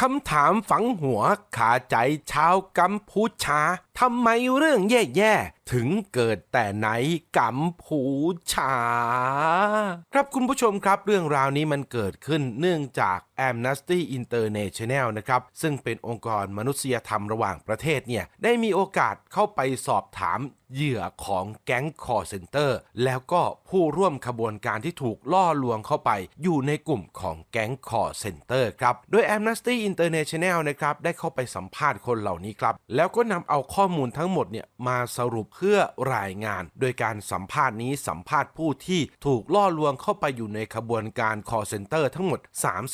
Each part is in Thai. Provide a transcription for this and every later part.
คำถามฝังหัวขาใจชาวกัมพูชาทำไมเรื่องแย่ๆถึงเกิดแต่ไหนกัมพูชา ครับคุณผู้ชมครับ เรื่องราวนี้มันเกิดขึ้นเนื่องจาก Amnesty International นะครับ ซึ่งเป็นองค์กรมนุษยธรรมระหว่างประเทศเนี่ย ได้มีโอกาสเข้าไปสอบถามเหยื่อของแก๊งคอร์เซนเตอร์แล้วก็ผู้ร่วมขบวนการที่ถูกล่อลวงเข้าไป อยู่ในกลุ่มของแก๊งคอร์เซนเตอร์ครับ โดย Amnesty International นะครับ ได้เข้าไปสัมภาษณ์คนเหล่านี้ครับ แล้วก็นำเอาข้อมูลทั้งหมดเนี่ยมาสรุปพื่อรายงาน โดยการสัมภาษณ์นี้สัมภาษณ์ผู้ที่ถูกล่อลวงเข้าไปอยู่ในขบวนการ call center ทั้งหมด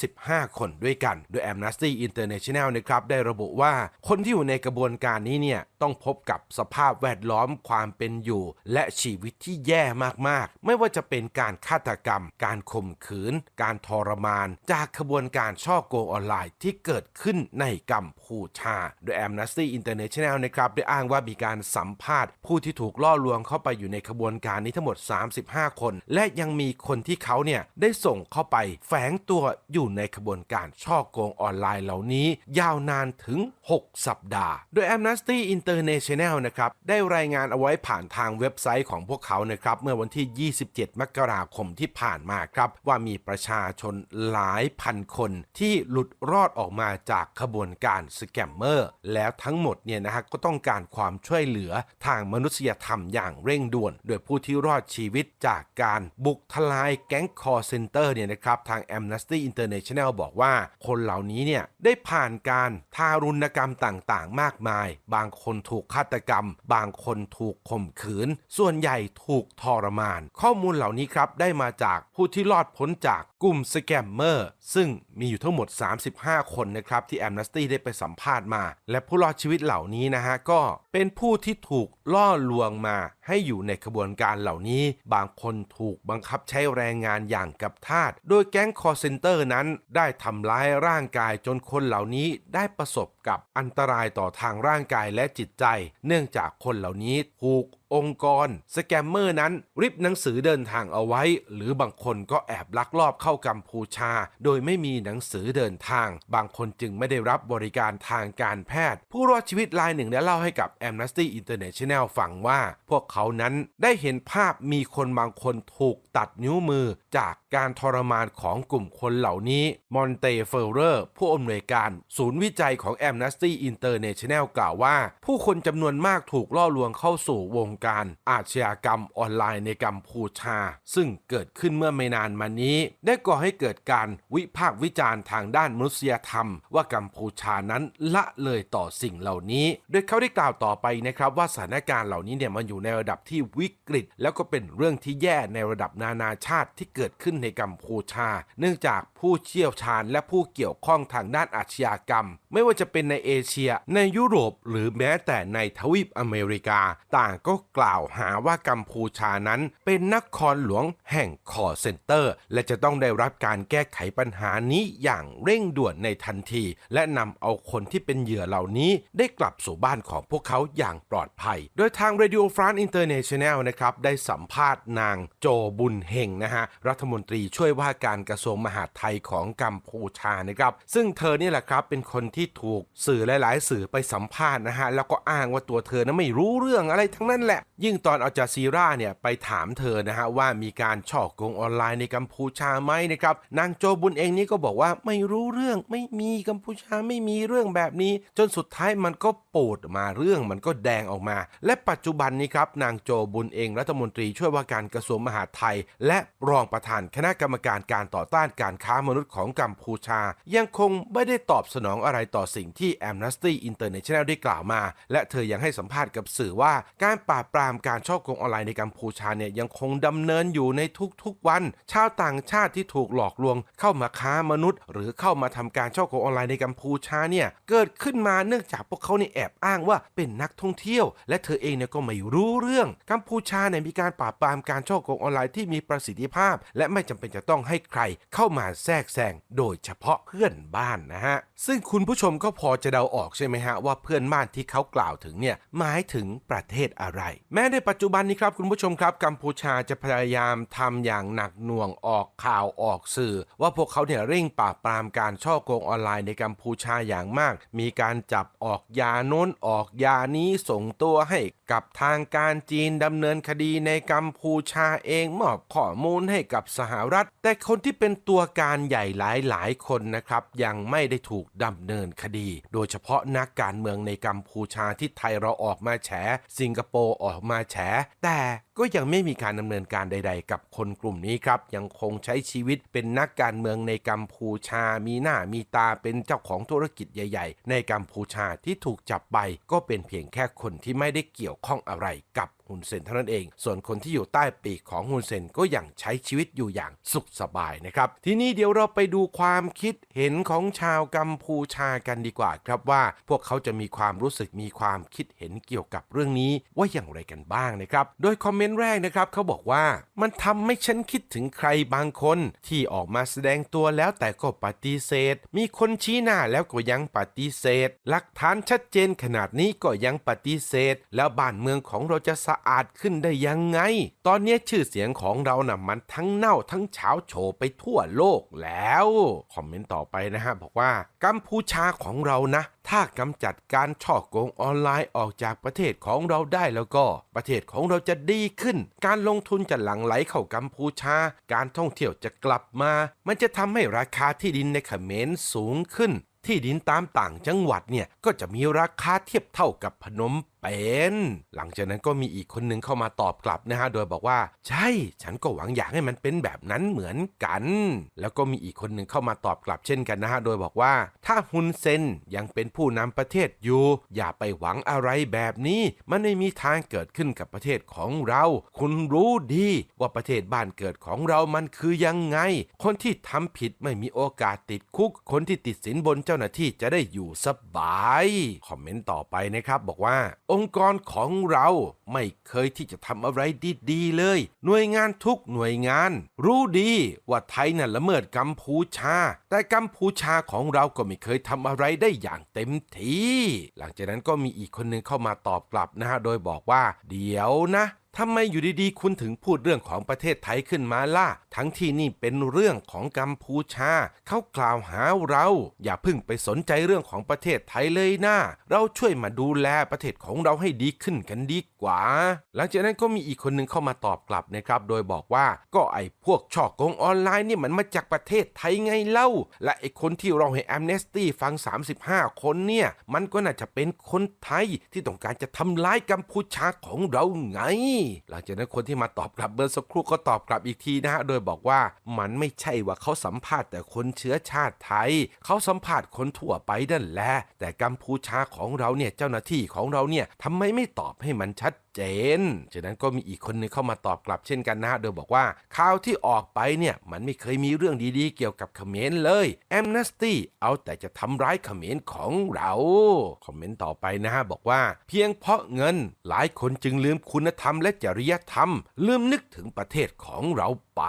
35 คนด้วยกัน โดย Amnesty International นะครับได้ระบุว่าคนที่อยู่ในกระบวนการนี้เนี่ยต้องพบกับสภาพแวดล้อมความเป็นอยู่ และชีวิตที่แย่มากๆ ไม่ว่าจะเป็นการฆาตกรรม การข่มขืน การทรมาน จากขบวนการช่อโกงออนไลน์ที่เกิดขึ้นในกัมพูชา โดย Amnesty International นะครับได้อ้างว่ามีการสัมภาษณ์ ผู้ที่ถูกล่อลวงเข้าไปอยู่ในขบวนการนี้ทั้งหมด 35 คน และยังมีคนที่เขาเนี่ยได้ส่งเข้าไปแฝงตัวอยู่ในขบวนการช่อโกงออนไลน์เหล่านี้ ยาวนานถึง 6 สัปดาห์ โดย Amnesty International นะครับได้รายงานเอาไว้ผ่านทางเว็บไซต์ของพวกเขานะครับเมื่อวันที่ 27 มกราคมที่ผ่านมาครับ ว่ามีประชาชนหลายพันคนที่หลุดรอดออกมาจากขบวนการสแกมเมอร์ แล้วทั้งหมดเนี่ยนะฮะก็ต้องการความช่วยเหลือทางมนุษยธรรมอย่างเร่งด่วน โดยผู้ที่รอดชีวิตจากการบุกทลายแก๊งคอร์เซนเตอร์เนี่ยนะครับทาง Amnesty International บอกว่าคนเหล่านี้เนี่ยได้ผ่านการทารุณกรรมต่างๆ มากมาย บางคนถูกฆาตกรรม บางคนถูกข่มขืน ส่วนใหญ่ถูกทรมาน ข้อมูลเหล่านี้ครับได้มาจากผู้ที่รอดพ้นจากกลุ่มสแกมเมอร์ซึ่งมีอยู่ทั้งหมด 35 คนนะครับที่แอมเนสตี้ได้ไปสัมภาษณ์มา และผู้รอดชีวิตเหล่านี้นะฮะก็เป็นผู้ที่ถูก ล่อลวงมาให้อยู่ในขบวนการเหล่านี้ บางคนถูกบังคับใช้แรงงานอย่างกับทาส โดยแก๊งคอร์เซนเตอร์นั้นได้ทำร้ายร่างกายจนคนเหล่านี้ได้ประสบกับอันตรายต่อทางร่างกายและจิตใจ เนื่องจากคนเหล่านี้ถูกองค์กร สแกมเมอร์นั้น ริบหนังสือเดินทางเอาไว้ หรือบางคนก็แอบลักลอบเข้ากัมพูชา โดยไม่มีหนังสือเดินทาง บางคนจึงไม่ได้รับบริการทางการแพทย์ ผู้รอดชีวิตรายหนึ่งได้เล่าให้กับ Amnesty International ฟังว่า พวกเขานั้นได้เห็นภาพมีคนบางคนถูกตัดนิ้วมือจากการทรมานของกลุ่มคนเหล่านี้มอนเตเฟอร์เรอร์ผู้อำนวยการ ศูนย์วิจัยของ Amnesty International กล่าวว่า ผู้คนจำนวนมากถูกล่อลวงเข้าสู่วงการ อาชญากรรมออนไลน์ในกัมพูชา ซึ่งเกิดขึ้นเมื่อไม่นานมานี้ ได้ก่อให้เกิดการวิพากษ์วิจารณ์ทางด้านมนุษยธรรม ว่ากัมพูชานั้นละเลยต่อสิ่งเหล่านี้ โดยเขาได้กล่าวต่อไปนะครับว่าสถานการณ์เหล่านี้เนี่ยมันอยู่ในระดับที่วิกฤต แล้วก็เป็นเรื่องที่แย่ในระดับนานาชาติที่เกิดขึ้นในกัมพูชา เนื่องจากผู้เชี่ยวชาญและผู้เกี่ยวข้องทางด้านอาชญากรรม ไม่ว่าจะเป็นในเอเชีย ในยุโรป หรือแม้แต่ในทวีปอเมริกา ต่างก็กล่าวหาว่ากัมพูชานั้น เป็นนครหลวงแห่งคอร์เซนเตอร์ และจะต้องได้รับการแก้ไขปัญหานี้อย่างเร่งด่วนในทันที และนำเอาคนที่เป็นเหยื่อเหล่านี้ ได้กลับสู่บ้านของพวกเขาอย่างปลอดภัย โดยทาง Radio France International นะครับได้สัมภาษณ์นางโจบุญเฮงนะฮะรัฐมนตรีช่วยว่าการกระทรวงมหาดไทยของกัมพูชานะครับ ซึ่งเธอเนี่ยแหละครับเป็นคนที่ถูกสื่อหลาย ๆ สื่อไปสัมภาษณ์นะฮะแล้วก็อ้างว่าตัวเธอนั้นไม่รู้เรื่องอะไรทั้งนั้นแหละ ยิ่งตอนเอาจาซีราเนี่ยไปถามเธอนะฮะว่ามีการช่อโกงออนไลน์ในกัมพูชาไหมนะครับนางโจบุญเองนี่ก็บอกว่าไม่รู้เรื่องไม่มีกัมพูชาไม่มีเรื่องแบบนี้ จนสุดท้ายมันก็ปูดมาเรื่องมันก็แดงออกมา และปัจจุบันนี้ครับนางโจบุญเองรัฐมนตรีช่วยว่าการกระทรวงมหาดไทย และรองประธานคคณะกรรมการการต่อต้านการค้ามนุษย์ของกัมพูชา ยังคงไม่ได้ตอบสนองอะไรต่อสิ่งที่ Amnesty International ได้กล่าวมา และเธอยังให้สัมภาษณ์กับสื่อว่า การปราบปรามการช่อโกงออนไลน์ในกัมพูชาเนี่ยยังคงดำเนินอยู่ในทุกๆวัน ชาวต่างชาติที่ถูกหลอกลวง เข้ามาค้ามนุษย์ หรือเข้ามาทำการช่อโกงออนไลน์ในกัมพูชาเนี่ยเกิดขึ้นมาเนื่องจากพวกเขาเนี่ยแอบอ้างว่าเป็นนักท่องเที่ยว และเธอเองเนี่ยก็ไม่รู้เรื่องกัมพูชาเนี่ยมีการปราบปรามการช่อโกงออนไลน์ที่มีประสิทธิภาพ และไม่จำเป็นจะต้องให้ใครเข้ามาแทรกแซงโดยเฉพาะเพื่อนบ้านนะฮะ ซึ่งคุณผู้ชมก็พอจะเดาออกใช่ไหมฮะว่าเพื่อนบ้านที่เขากล่าวถึงเนี่ยหมายถึงประเทศอะไร แม้ในปัจจุบันนี้ครับคุณผู้ชมครับกัมพูชาจะพยายามทำอย่างหนักหน่วงออกข่าวออกสื่อ ว่าพวกเขาเนี่ยเร่งปราบปรามการช่อโกงออนไลน์ในกัมพูชาอย่างมาก มีการจับออกยาโน้นออกยานี้ส่งตัวให้กับทางการจีนดำเนินคดีในกัมพูชาเองมอบข้อมูลให้กับสหรัฐ แต่คนที่เป็นตัวการใหญ่หลายหลายๆคนนะครับ ยังไม่ได้ถูกดำเนินคดี โดยเฉพาะนักการเมืองในกัมพูชาที่ไทยเราออกมาแฉ สิงคโปร์ออกมาแฉ แต่ ก็ยังไม่มีการดำเนินการใด ๆ กับคนกลุ่มนี้ครับยังคงใช้ชีวิตเป็นนักการเมืองในกัมพูชา มีหน้ามีตาเป็นเจ้าของธุรกิจใหญ่ ๆ ในกัมพูชาที่ถูกจับไปก็เป็นเพียงแค่คนที่ไม่ได้เกี่ยวข้องอะไรกับฮุนเซนเท่านั้นเอง ส่วนคนที่อยู่ใต้ปีกของฮุนเซนก็ยังใช้ชีวิตอยู่อย่างสุขสบายนะครับ ทีนี้เดี๋ยวเราไปดูความคิดเห็นของชาวกัมพูชากันดีกว่าครับว่า พวกเขาจะมีความรู้สึกมีความคิดเห็นเกี่ยวกับเรื่องนี้ว่าอย่างไรกันบ้างนะครับ โดยคอมเมนต์แรกนะครับเขาบอกว่ามันทำให้ฉันคิดถึงใครบางคนที่ออกมาแสดงตัวแล้วแต่ก็ปฏิเสธ มีคนชี้หน้าแล้วก็ยังปฏิเสธ หลักฐานชัดเจนขนาดนี้ก็ยังปฏิเสธ แล้วบ้านเมืองของเราจะสะอาดขึ้นได้ยังไง ตอนนี้ชื่อเสียงของเรานะ่ะมันทั้งเน่าทั้งเฉาโฉไปทั่วโลกแล้ว คอมเมนต์ต่อไปนะฮะบอกว่ากัมพูชาของเรานะ ถ้ากำจัดการช่อโกงออนไลน์ออกจากประเทศของเราได้แล้วก็ ประเทศของเราจะดีขึ้น การลงทุนจะหลั่งไหลเข้ากัมพูชา การท่องเที่ยวจะกลับมา มันจะทำให้ราคาที่ดินในเขมรสูงขึ้น ที่ดินตามต่างจังหวัดเนี่ยก็จะมีราคาเทียบเท่ากับพนม เปญหลังจากนั้นก็มีอีกคนหนึ่งเข้ามาตอบกลับนะฮะโดยบอกว่า ใช่ ฉันก็หวังอยากให้มันเป็นแบบนั้นเหมือนกัน แล้วก็มีอีกคนหนึ่งเข้ามาตอบกลับเช่นกันนะฮะโดยบอกว่า ถ้าฮุนเซนยังเป็นผู้นำประเทศอยู่ อย่าไปหวังอะไรแบบนี้ มันไม่มีทางเกิดขึ้นกับประเทศของเรา คุณรู้ดีว่าประเทศบ้านเกิดของเรามันคือยังไง คนที่ทำผิดไม่มีโอกาสติดคุก คนที่ติดสินบนเจ้าหน้าที่จะได้อยู่สบาย คอมเมนต์ต่อไปนะครับบอกว่าองค์กรของเราไม่เคยที่จะทำอะไรดีๆเลย หน่วยงานทุกหน่วยงาน รู้ดีว่าไทยน่ะละเมิดกัมพูชา แต่กัมพูชาของเราก็ไม่เคยทำอะไรได้อย่างเต็มที่ หลังจากนั้นก็มีอีกคนหนึ่งเข้ามาตอบกลับนะฮะโดยบอกว่า เดี๋ยวนะ ทำไมอยู่ดีๆ คุณถึงพูดเรื่องของประเทศไทยขึ้นมาล่ะ ทั้งที่นี่เป็นเรื่องของกัมพูชา เขากล่าวหาเรา อย่าเพิ่งไปสนใจเรื่องของประเทศไทยเลยนะเราช่วยมาดูแลประเทศของเราให้ดีขึ้นกันดีกว่า หลังจากนั้นก็มีอีกคนหนึ่งเข้ามาตอบกลับนะครับ โดยบอกว่าก็ไอ้พวกช่อโกงออนไลน์นี่มันมาจากประเทศไทยไงเล่า และไอ้คนที่เราให้แอมเนสตี้ฟัง 35 คนเนี่ยมันก็น่าจะเป็นคนไทยที่ต้องการจะทำร้ายกัมพูชาของเราไงหลังจากนั้นคนที่มาตอบกลับเบอร์สักครู่ก็ตอบกลับอีกทีนะฮะโดยบอกว่ามันไม่ใช่ว่าเขาสัมภาษณ์แต่คนเชื้อชาติไทย เขาสัมภาษณ์คนทั่วไปนั่นแหละแต่กัมพูชาของเราเนี่ยเจ้าหน้าที่ของเราเนี่ยทำไมไม่ตอบให้มันชัดเจนจากนั้นก็มีอีกคนหนึงเข้ามาตอบกลับเช่นกันนะฮะโดยบอกว่าข่าวที่ออกไปเนี่ยมันไม่เคยมีเรื่องดีๆ เกี่ยวกับเขมรเลยแอมเนสตี้เอาแต่จะทำร้ายเขมรของเราคอมเมนต์ต่อไปนะฮะบอกว่า เพียงเพราะเงินหลายคนจึงลืมคุณธรรมและจริยธรรม ลืมนึกถึงประเทศของเราไป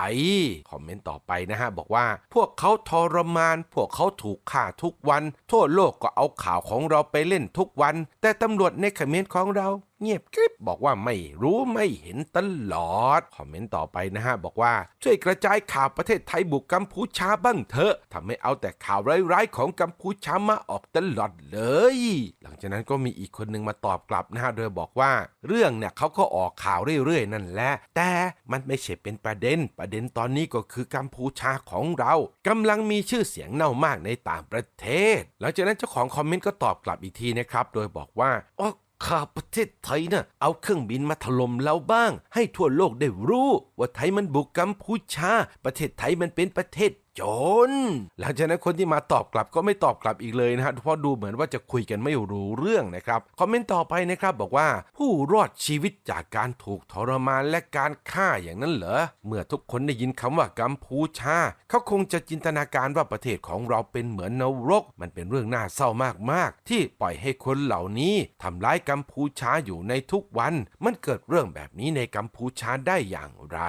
คอมเมนต์ต่อไปนะฮะ บอกว่า พวกเขาทรมาน พวกเขาถูกฆ่าทุกวัน ทั่วโลกก็เอาข่าวของเราไปเล่นทุกวัน แต่ตำรวจในเขมรของเรา เงียบกริบบอกว่าไม่รู้ไม่เห็นตลอด คอมเมนต์ต่อไปนะฮะ บอกว่าช่วยกระจายข่าวประเทศไทยบุกกัมพูชาบ้างเถอะทำให้เอาแต่ข่าวร้ายๆของกัมพูชามาออกตลอดเลย หลังจากนั้นก็มีอีกคนหนึ่งมาตอบกลับนะฮะโดยบอกว่าเรื่องเนี่ยเขาก็ออกข่าวเรื่อยๆ นั่นแหละ แต่มันไม่ใช่เป็นประเด็น ประเด็นตอนนี้ก็คือกัมพูชาของเรากำลังมีชื่อเสียงเน่ามากในต่างประเทศ หลังจากนั้นเจ้าของคอมเมนต์ก็ตอบกลับอีกทีนะครับ โดยบอกว่าอ๋อ ข้าประเทศไทยน่ะเอาเครื่องบินมาถล่มเราบ้าง ให้ทั่วโลกได้รู้ ว่าไทยมันบุกกัมพูชา ประเทศไทยมันเป็นประเทศ จน หลังจากนั้นคนที่มาตอบกลับก็ไม่ตอบกลับอีกเลยนะฮะเพราะดูเหมือนว่าจะคุยกันไม่รู้เรื่องนะครับคอมเมนต์ต่อไปนะครับบอกว่าผู้รอดชีวิตจากการถูกทรมานและการฆ่าอย่างนั้นเหรอเมื่อทุกคนได้ยินคำว่ากัมพูชา เขาคงจะจินตนาการว่าประเทศของเราเป็นเหมือนนรก มันเป็นเรื่องน่าเศร้ามากๆ ที่ปล่อยให้คนเหล่านี้ทำร้ายกัมพูชาอยู่ในทุกวัน มันเกิดเรื่องแบบนี้ในกัมพูชาได้อย่างไร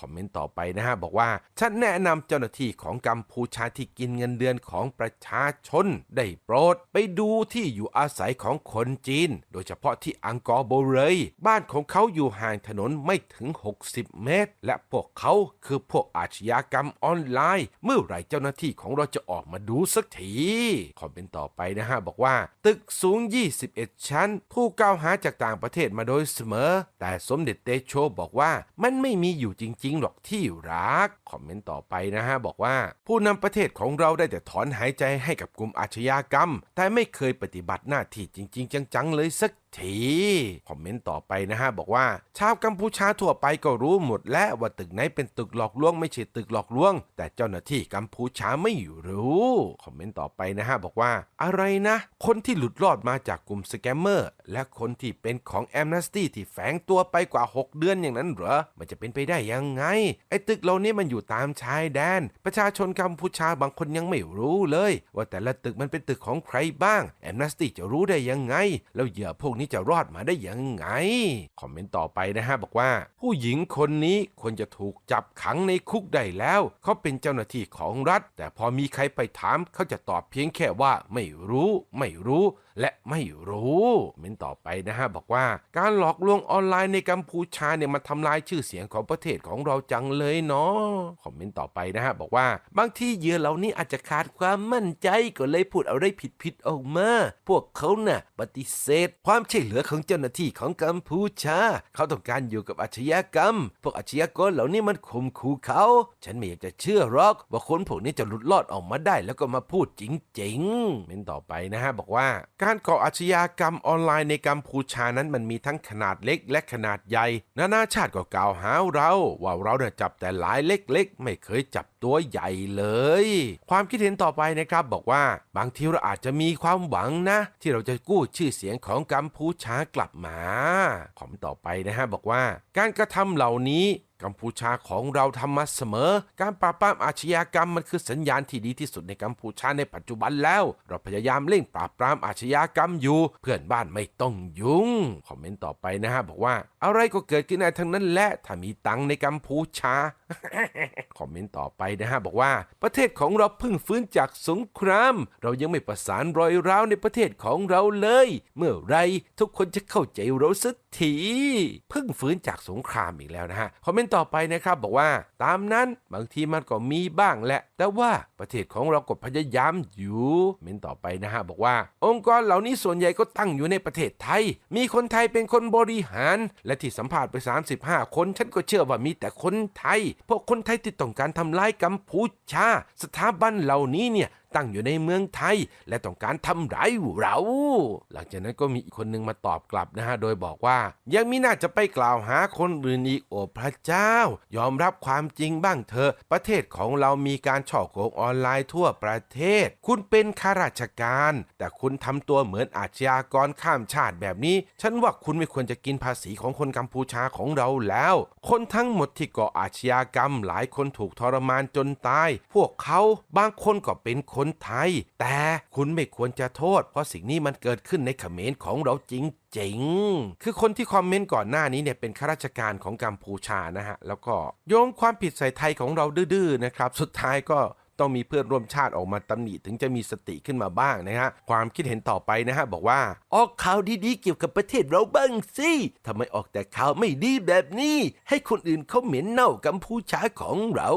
คอมเมนต์ต่อไปนะฮะบอกว่าฉันแนะนำเจ้าหน้าที่ที่ของกัมพูชาที่กินเงินเดือนของประชาชน ได้โปรด ไปดูที่อยู่อาศัยของคนจีน โดยเฉพาะที่อังกอร์โบเรยบ้านของเขาอยู่ห่างถนนไม่ถึง 60 เมตร และพวกเขาคือพวกอาชญากรรมออนไลน์ เมื่อไหร่เจ้าหน้าที่ของเราจะออกมาดูสักทีคอมเมนต์ต่อไปนะฮะ บอกว่า ตึกสูง 21 ชั้น ผู้กล่าวหาจากต่างประเทศมาโดยเสมอ แต่สมเด็จเตโชบอกว่ามันไม่มีอยู่จริง ๆ หรอกที่รัก คอมเมนต์ต่อไปนะฮะบอกอกว่า ผู้นำประเทศของเราได้แต่ถอนหายใจให้กับกลุ่มอาชญากรรม แต่ไม่เคยปฏิบัติหน้าที่จริง ๆ จังๆเลยสักทีคอมเมนต์ต่อไปนะฮะ บอกว่า ชาวกัมพูชาทั่วไปก็รู้หมด และว่าตึกไหนเป็นตึกหลอกลวงไม่ใช่ตึกหลอกลวง แต่เจ้าหน้าที่กัมพูชาไม่รู้คอมเมนต์ต่อไปนะฮะ บอกว่า อะไรนะ คนที่หลุดรอดมาจากกลุ่มสแกมเมอร์และคนที่เป็นของแอมเนสตี้ที่แฝงตัวไปกว่า 6 เดือนอย่างนั้นเหรอมันจะเป็นไปได้ยังไง ไอ้ตึกเหล่านี้มันอยู่ตามชายแดน ประชาชนกัมพูชาบางคนยังไม่รู้เลย ว่าแต่ละตึกมันเป็นตึกของใครบ้างแอมเนสตี้จะรู้ได้ยังไง แล้วเหยื่อพวกนี้จะรอดมาได้ยังไง คอมเมนต์ต่อไปนะฮะบอกว่า ผู้หญิงคนนี้ควรจะถูกจับขังในคุกได้แล้ว เขาเป็นเจ้าหน้าที่ของรัฐ แต่พอมีใครไปถามเขาจะตอบเพียงแค่ว่าไม่รู้ ไม่รู้ และไม่รู้เมนต่อไปนะฮะบอกว่าการหลอกลวงออนไลน์ในกัมพูชาเนี่ยมันทำลายชื่อเสียงของประเทศของเราจังเลยเนาะคอมเมนต์ต่อไปนะฮะบอกว่าบางที่เหยื่อเหล่านี้อาจจะขาดความมั่นใจก็เลยพูดอะไรผิดๆออกมา พวกเขาน่ะปฏิเสธ ความช่วยเหลือของเจ้าหน้าที่ของกัมพูชา เขาต้องการอยู่กับอาชญากรรม พวกอาชญากรเหล่านี้มันข่มขู่เขา ฉันไม่อยากจะเชื่อหรอก ว่าคนพวกนี้จะหลุดรอดออกมาได้แล้วก็มาพูดจริงๆเมนต่อไปนะฮะบอกว่าการก่ออาชญากรรมออนไลน์ในกัมพูชานั้นมันมีทั้งขนาดเล็กและขนาดใหญ่ นานาชาติก็กล่าวหาเรา ว่าเราเนี่ยจับแต่หลายเล็กๆ ไม่เคยจับตัวใหญ่เลย ความคิดเห็นต่อไปนะครับบอกว่าบางทีเราอาจจะมีความหวังนะ ที่เราจะกู้ชื่อเสียงของกัมพูชากลับมาคอมต่อไปนะฮะบอกว่า การกระทำเหล่านี้ กัมพูชาของเราทำมาเสมอ การปราบปรามอาชญากรรมมันคือสัญญาณที่ดีที่สุดในกัมพูชาในปัจจุบันแล้ว เราพยายามเร่งปราบปรามอาชญากรรมอยู่ เพื่อนบ้านไม่ต้องยุ่ง คอมเมนต์ต่อไปนะฮะ บอกว่าอะไรก็เกิดขึ้นได้ทั้งนั้นแหละถ้ามีตังค์ในกัมพูชา คอมเมนต์ต่อไปนะฮะ บอกว่า ประเทศของเราเพิ่งฟื้นจากสงคราม เรายังไม่ประสานรอยร้าวในประเทศของเราเลย เมื่อไรทุกคนจะเข้าใจเราสักทีเพิ่งฟื้นจากสงครามอีกแล้วนะฮะ คอมเมนต์ต่อไปนะครับบอกว่า ตามนั้นบางทีมันก็มีบ้างแหละ แต่ว่าประเทศของเราก็พยายามอยู่เมนต่อไปนะฮะบอกว่า องค์กรเหล่านี้ส่วนใหญ่ก็ตั้งอยู่ในประเทศไทย มีคนไทยเป็นคนบริหาร และที่สัมภาษณ์ไป 35 คน ฉันก็เชื่อว่ามีแต่คนไทย พวกคนไทยที่ต้องการทำลายกัมพูชา สถาบันเหล่านี้เนี่ยตั้งอยู่ในเมืองไทย และต้องการทำร้ายเรา หลังจากนั้นก็มีอีกคนหนึ่งมาตอบกลับนะฮะ โดยบอกว่า ยังมีน่าจะไปกล่าวหาคนอื่นอีกโอ้พระเจ้า ยอมรับความจริงบ้างเถอะประเทศของเรามีการช่อโกงออนไลน์ทั่วประเทศ คุณเป็นข้าราชการ แต่คุณทำตัวเหมือนอาชญากรข้ามชาติแบบนี้ ฉันว่าคุณไม่ควรจะกินภาษีของคนกัมพูชาของเราแล้ว คนทั้งหมดที่ก่ออาชญากรรม หลายคนถูกทรมานจนตาย พวกเขาบางคนก็เป็นคนไทย แต่คุณไม่ควรจะโทษ เพราะสิ่งนี้มันเกิดขึ้นในเขมรของเราจริงๆคือคนที่คอมเมนต์ก่อนหน้านี้เนี่ยเป็นข้าราชการของกัมพูชานะฮะ แล้วก็โยงความผิดใส่ไทยของเราดื้อๆนะครับ สุดท้ายก็ ต้องมีเพื่อนร่วมชาติออกมาตำหนิถึงจะมีสติขึ้นมาบ้างนะฮะความคิดเห็นต่อไปนะฮะบอกว่า ออกข่าวดีๆเกี่ยวกับประเทศเราบ้างสิทำไมออกแต่ข่าวไม่ดีแบบนี้ ให้คนอื่นเขาเหม็นเน่ากัมพูชาของเรา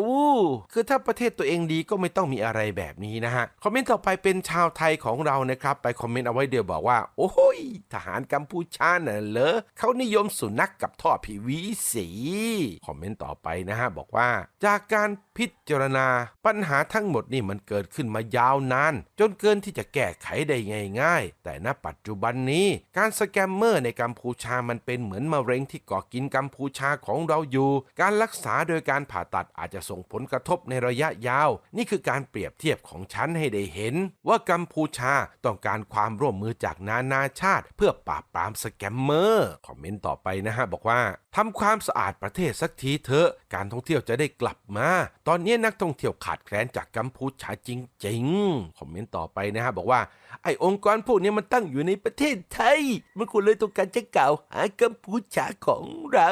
คือถ้าประเทศตัวเองดีก็ไม่ต้องมีอะไรแบบนี้นะฮะคอมเมนต์ต่อไปเป็นชาวไทยของเรานะครับไปคอมเมนต์เอาไว้เดียวบอกว่า โอ้ยทหารกัมพูชาน่ะเหรอเขานิยมสุนัขกกับท่อพีวีสีคอมเมนต์ต่อไปนะฮะบอกว่า จากการพิจารณาปัญหาทั้งหมดนี่มันเกิดขึ้นมายาวนาน จนเกินที่จะแก้ไขได้ง่ายๆ แต่ณปัจจุบันนี้ การสแกมเมอร์ในกัมพูชามันเป็นเหมือนมะเร็งที่ก่อกินกัมพูชาของเราอยู่ การรักษาโดยการผ่าตัดอาจจะส่งผลกระทบในระยะยาว นี่คือการเปรียบเทียบของฉันให้ได้เห็น ว่ากัมพูชาต้องการความร่วมมือจากนานาชาติ เพื่อปราบปรามสแกมเมอร์คอมเมนต์ต่อไปนะฮะบอกว่าทำความสะอาดประเทศสักทีเถอะ การท่องเที่ยวจะได้กลับมา ตอนนี้นักท่องเที่ยวขาดแคลนจากกัมพูชาจริงๆ คอมเมนต์ต่อไปนะฮะ บอกว่า ไอ้องค์กรพวกนี้มันตั้งอยู่ในประเทศไทย มันควรเลยต้องการจะกล่าวหากัมพูชาของเรา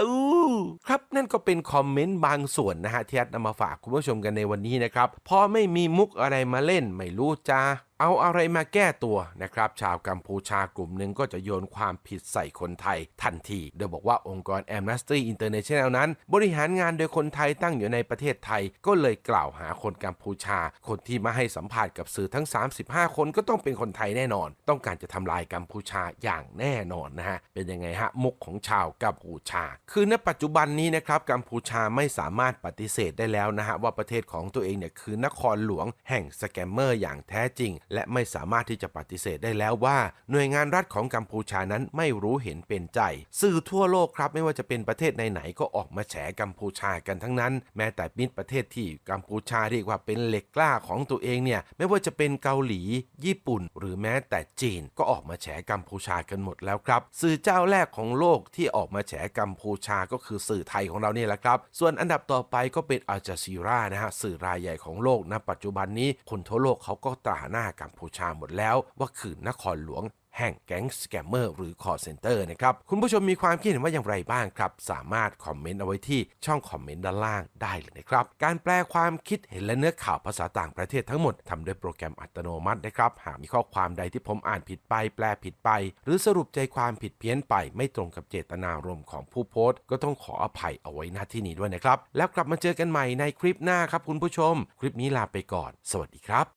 ครับนั่นก็เป็นคอมเมนต์บางส่วนนะฮะที่อัดนำมาฝากคุณผู้ชมกันในวันนี้นะครับพอไม่มีมุกอะไรมาเล่นไม่รู้จะ เอาอะไรมาแก้ตัวนะครับ ชาวกัมพูชากลุ่มหนึ่งก็จะโยนความผิดใส่คนไทยทันที โดยบอกว่าองค์กร Amnesty International นั้น บริหารงานโดยคนไทยตั้งอยู่ในประเทศไทย ก็เลยกล่าวหาคนกัมพูชา คนที่มาให้สัมภาษณ์กับสื่อทั้ง 35 คนก็ต้องเป็นคนไทยแน่นอน ต้องการจะทำลายกัมพูชาอย่างแน่นอนนะฮะ เป็นยังไงฮะมุกของชาวกัมพูชา คือณปัจจุบันนี้นะครับกัมพูชาไม่สามารถปฏิเสธได้แล้วนะฮะว่าประเทศของตัวเองเนี่ยคือนครหลวงแห่งสแกมเมอร์อย่างแท้จริงและไม่สามารถที่จะปฏิเสธได้แล้วว่า หน่วยงานรัฐของกัมพูชานั้นไม่รู้เห็นเป็นใจ สื่อทั่วโลกครับไม่ว่าจะเป็นประเทศไหนๆก็ออกมาแฉกัมพูชากันทั้งนั้น แม้แต่มิตรประเทศที่กัมพูชาเรียกว่าเป็นเหล็กกล้าของตัวเองเนี่ยไม่ว่าจะเป็นเกาหลี ญี่ปุ่น หรือแม้แต่จีนก็ออกมาแฉกัมพูชากันหมดแล้วครับ สื่อเจ้าแรกของโลกที่ออกมาแฉกัมพูชาก็คือสื่อไทยของเราเนี่ยแหละครับ ส่วนอันดับต่อไปก็เป็นอัลจาซีรานะฮะสื่อรายใหญ่ของโลกณปัจจุบันนี้คนทั่วโลกเขาก็ตราหน้ากัมพูชาหมดแล้ว ว่าคือนครหลวงแห่งแก๊งสแกมเมอร์หรือ call center นะครับ คุณผู้ชมมีความคิดเห็นว่าอย่างไรบ้างครับ สามารถคอมเมนต์เอาไว้ที่ช่องคอมเมนต์ด้านล่างได้เลยนะครับ การแปลความคิดเห็นและเนื้อข่าวภาษาต่างประเทศทั้งหมดทำโดยโปรแกรมอัตโนมัตินะครับ หากมีข้อความใดที่ผมอ่านผิดไป แปลผิดไป หรือสรุปใจความผิดเพี้ยนไป ไม่ตรงกับเจตนารมณ์ของผู้โพสต์ ก็ต้องขออภัยเอาไว้หน้าที่นี้ด้วยนะครับแล้วกลับมาเจอกันใหม่ในคลิปหน้าครับคุณผู้ชม คลิปนี้ลาไปก่อน สวัสดีครับ